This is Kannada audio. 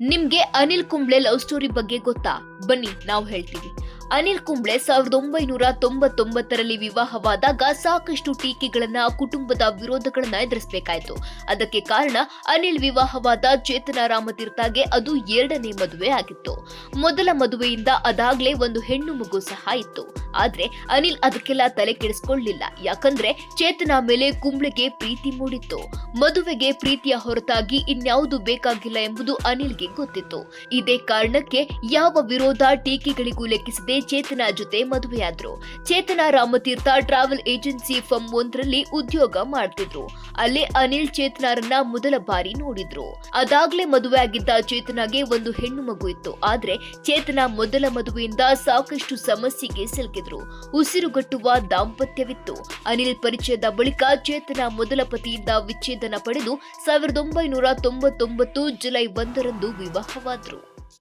ನಿಮ್ಗೆ ಅನಿಲ್ ಕುಂಬ್ಳೆ ಲವ್ ಸ್ಟೋರಿ ಬಗ್ಗೆ ಗೊತ್ತಾ? ಬನ್ನಿ, ನಾವು ಹೇಳ್ತೀವಿ. ಅನಿಲ್ ಕುಂಬ್ಳೆ ಸಾವಿರದ ಒಂಬೈನೂರ ತೊಂಬತ್ತೊಂಬತ್ತರಲ್ಲಿ ವಿವಾಹವಾದಾಗ ಸಾಕಷ್ಟು ಟೀಕೆಗಳನ್ನ ಕುಟುಂಬದ ವಿರೋಧಗಳನ್ನ ಎದುರಿಸಬೇಕಾಯಿತು. ಅದಕ್ಕೆ ಕಾರಣ ಅನಿಲ್ ವಿವಾಹವಾದ ಚೇತನ ರಾಮತೀರ್ಥಗೆ ಅದು ಎರಡನೇ ಮದುವೆ ಆಗಿತ್ತು. ಮೊದಲ ಮದುವೆಯಿಂದ ಅದಾಗ್ಲೇ ಒಂದು ಹೆಣ್ಣು ಮಗು ಸಹ ಇತ್ತು. ಆದ್ರೆ ಅನಿಲ್ ಅದಕ್ಕೆಲ್ಲ ತಲೆ ಕೆಡಿಸ್ಕೊಳ್ಳಿಲ್ಲ. ಯಾಕಂದ್ರೆ ಚೇತನ ಮೇಲೆ ಕುಂಬ್ಳೆಗೆ ಪ್ರೀತಿ ಮೂಡಿತ್ತು. ಮದುವೆಗೆ ಪ್ರೀತಿಯ ಹೊರತಾಗಿ ಇನ್ಯಾವುದು ಬೇಕಾಗಿಲ್ಲ ಎಂಬುದು ಅನಿಲ್ಗೆ ಗೊತ್ತಿತ್ತು. ಇದೇ ಕಾರಣಕ್ಕೆ ಯಾವ ವಿರೋಧ ಟೀಕೆಗಳಿಗೂ ಲೆಕ್ಕಿಸದೆ ಚೇತನ ಜೊತೆ ಮದುವೆಯಾದ್ರು. Chetana Ramatirtha travel agency firm ಒಂದರಲ್ಲಿ ಉದ್ಯೋಗ ಮಾಡ್ತಿದ್ರು. ಅಲ್ಲಿ ಅನಿಲ್ ಚೇತನರನ್ನ ಮೊದಲ ಬಾರಿ ನೋಡಿದ್ರು. ಅದಾಗ್ಲೇ ಮದುವೆ ಆಗಿದ್ದ ಚೇತನಗೆ ಒಂದು ಹೆಣ್ಣು ಮಗು ಇತ್ತು. ಆದ್ರೆ ಚೇತನ ಮೊದಲ ಮದುವೆಯಿಂದ ಸಾಕಷ್ಟು ಸಮಸ್ಯೆಗೆ ಸಿಲುಕಿದ್ರು. ಉಸಿರುಗಟ್ಟುವ ದಾಂಪತ್ಯವಿತ್ತು. ಅನಿಲ್ ಪರಿಚಯದ ಬಳಿಕ ಚೇತನ ಮೊದಲ ಪತಿಯಿಂದ ವಿಚ್ಛೇದನ ಪಡೆದು ಸಾವಿರದ ಒಂಬೈನೂರ ತೊಂಬತ್ತೊಂಬತ್ತು ಜುಲೈ ಒಂದರಂದು ವಿವಾಹವಾದ್ರು.